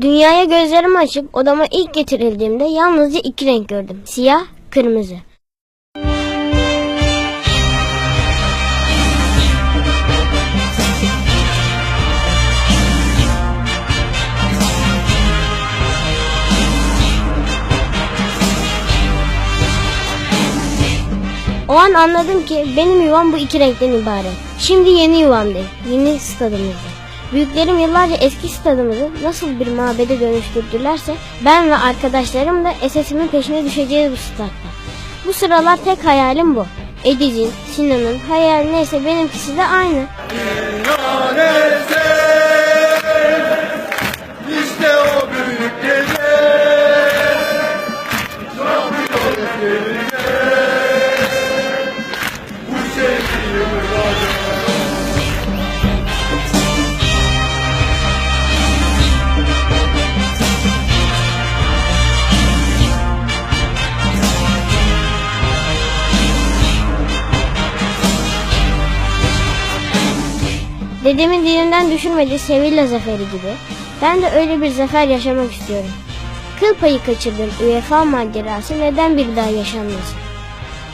Dünyaya gözlerimi açıp odama ilk getirildiğimde yalnızca iki renk gördüm. Siyah, kırmızı. O an anladım ki benim yuvam bu iki renkten ibaret. Şimdi yeni yuvamdayım. Yeni stadımızda. Büyüklerim yıllarca eski stadımızı nasıl bir mabede dönüştürdülerse ben ve arkadaşlarım da SS'imin peşine düşeceğiz bu statta. Bu sıralar tek hayalim bu. Ediz'in, Sinan'ın hayali neyse benimkisi de aynı. Dedemin dilinden düşürmediği Sevilla zaferi gibi ben de öyle bir zafer yaşamak istiyorum. Kıl payı kaçırdığım UEFA macerası neden bir daha yaşanmasın?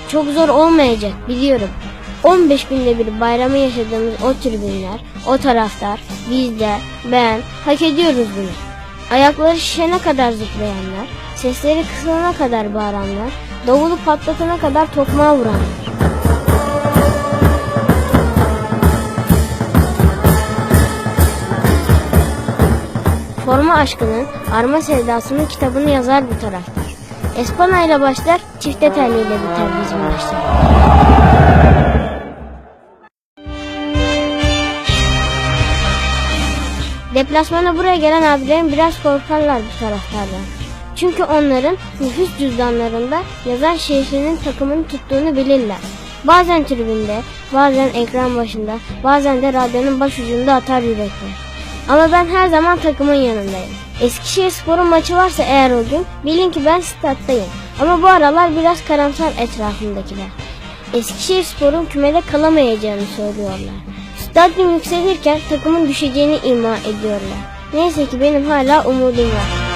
Çok zor olmayacak biliyorum. 15 günde bir bayramı yaşadığımız o tribünler, o taraftar, biz de, ben hak ediyoruz bunu. Ayakları şişene kadar zıplayanlar, sesleri kısılana kadar bağıranlar, davulu patlatana kadar tokmağa vuranlar. Forma aşkının, arma sevdasının kitabını yazar bu taraftar. Espana ile başlar, çifte telliyle biter bizim maçlar. Deplasmana buraya gelen abilerim biraz korkarlar bu taraftardan. Çünkü onların nüfus cüzdanlarında yazar şehrinin takımını tuttuğunu bilirler. Bazen tribünde, bazen ekran başında, bazen de radyonun başucunda atar yürekler. Ama ben her zaman takımın yanındayım. Eskişehir Spor'un maçı varsa eğer o gün bilin ki ben stat'tayım. Ama bu aralar biraz karamsar etrafımdakiler. Eskişehir Spor'un kümede kalamayacağını söylüyorlar. Stadyum yükselirken takımın düşeceğini ima ediyorlar. Neyse ki benim hala umudum var.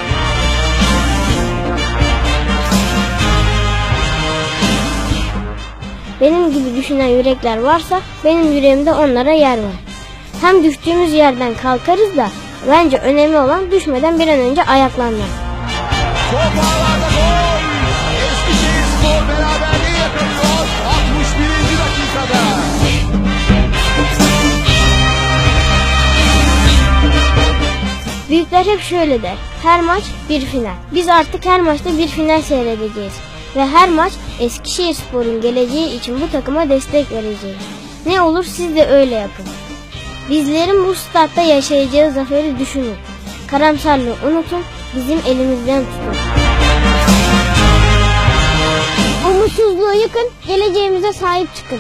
Benim gibi düşünen yürekler varsa benim yüreğimde onlara yer var. Hem düştüğümüz yerden kalkarız da bence önemli olan düşmeden bir an önce ayaklanmak. Top ağlarda gol. Eskişehir Spor beraberliği yakalıyor. 61. dakikada. Büyükler hep şöyle der. Her maç bir final. Biz artık her maçta bir final seyredeceğiz. Ve her maç Eskişehir Spor'un geleceği için bu takıma destek vereceğiz. Ne olur siz de öyle yapın. Bizlerin bu statta yaşayacağı zaferi düşünün. Karamsarlığı unutun, bizim elimizden tutun. Umutsuzluğu yıkın, geleceğimize sahip çıkın.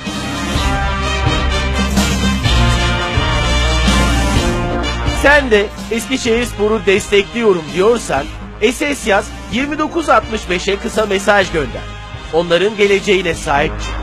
Sen de Eskişehir Spor'u destekliyorum diyorsan SS yaz 2965'e kısa mesaj gönder. Onların geleceğine sahip çık.